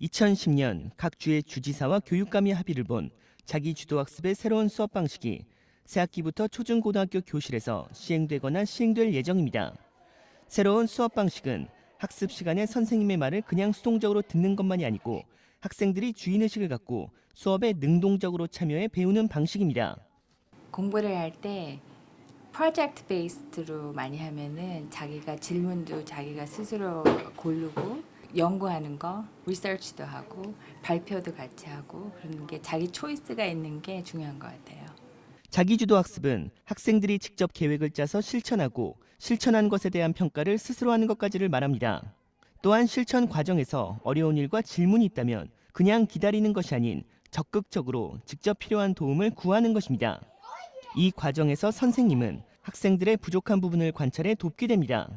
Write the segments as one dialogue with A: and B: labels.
A: 2010년 각 주의 주지사와 교육감이 합의를 본 자기 주도 학습의 새로운 수업 방식이 새학기부터 초중고등학교 교실에서 시행되거나 시행될 예정입니다. 새로운 수업 방식은 학습 시간에 선생님의 말을 그냥 수동적으로 듣는 것만이 아니고 학생들이 주인의식을 갖고 수업에 능동적으로 참여해 배우는 방식입니다.
B: 공부를 할 때 프로젝트 베이스드로 많이 하면은 자기가 질문도 자기가 스스로 고르고 연구하는 거, 리서치도 하고 발표도 같이 하고 그런 게 자기 초이스가 있는 게 중요한 것 같아요.
A: 자기주도 학습은 학생들이 직접 계획을 짜서 실천하고 실천한 것에 대한 평가를 스스로 하는 것까지를 말합니다. 또한 실천 과정에서 어려운 일과 질문이 있다면 그냥 기다리는 것이 아닌 적극적으로 직접 필요한 도움을 구하는 것입니다. 이 과정에서 선생님은 학생들의 부족한 부분을 관찰해 돕게 됩니다.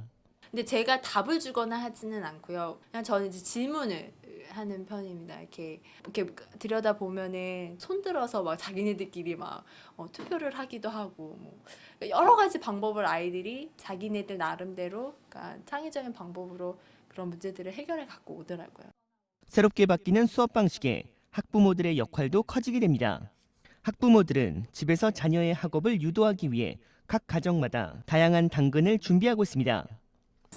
C: 근데 제가 답을 주거나 하지는 않고요. 그냥 저는 이제 질문을 하는 편입니다. 이렇게 이렇게 들여다 보면은 손 들어서 막 자기네들끼리 막 어, 투표를 하기도 하고 뭐 여러 가지 방법을 아이들이 자기네들 나름대로 그러니까 창의적인 방법으로 그런 문제들을 해결해 갖고 오더라고요.
A: 새롭게 바뀌는 수업 방식에 학부모들의 역할도 커지게 됩니다. 학부모들은 집에서 자녀의 학업을 유도하기 위해 각 가정마다 다양한 당근을 준비하고 있습니다.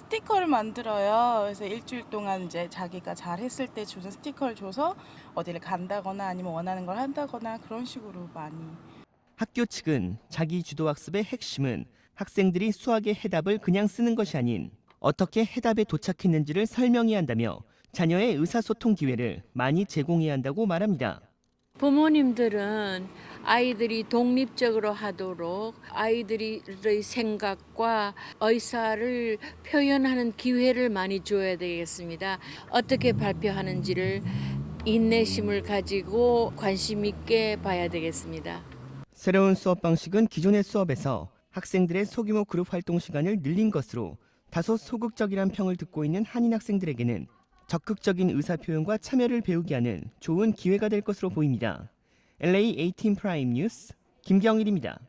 D: 스티커를 만들어요. 그래서 일주일 동안 이제 자기가 잘 했을 때 주는 스티커를 줘서 어디를 간다거나 아니면 원하는 걸 한다거나 그런 식으로 많이
A: 학교 측은 자기 주도 학습의 핵심은 학생들이 수학의 해답을 그냥 쓰는 것이 아닌 어떻게 해답에 도착했는지를 설명해야 한다며 자녀의 의사소통 기회를 많이 제공해야 한다고 말합니다.
E: 부모님들은 아이들이 독립적으로 하도록 아이들의 생각과 의사를 표현하는 기회를 많이 줘야 되겠습니다. 어떻게 발표하는지를 인내심을 가지고 관심 있게 봐야 되겠습니다.
A: 새로운 수업 방식은 기존의 수업에서 학생들의 소규모 그룹 활동 시간을 늘린 것으로 다소 소극적이란 평을 듣고 있는 한인 학생들에게는 적극적인 의사 표현과 참여를 배우게 하는 좋은 기회가 될 것으로 보입니다. LA 18 프라임 뉴스 김경일입니다.